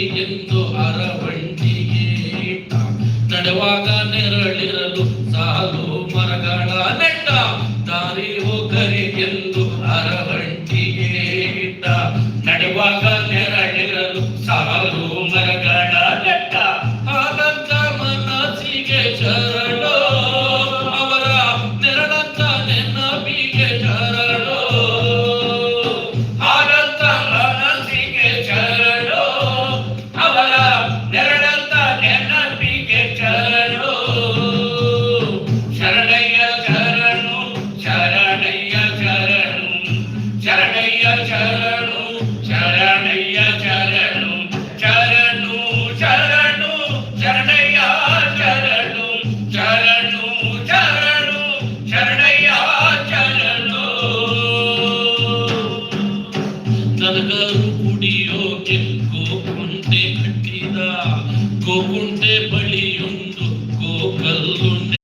ಎಂದು ಅರವಂಟಿಗೆ ಇಟ್ಟ ನಡುವಾಗ ನೆರಳಿರಲು ಸಾಲು ಮರಗಳ ನೆಟ್ಟ. ದಾರಿ ಹೋಗರಿ ಎಂದು ಕುಡಿಯೋ ಕೋಕುಂಟೆ ಕಟ್ಟಿದ ಕೋಕುಂಟೆ ಬಳಿಯೊಂದು ಕೋಕಲ್ಲುಂಟೆ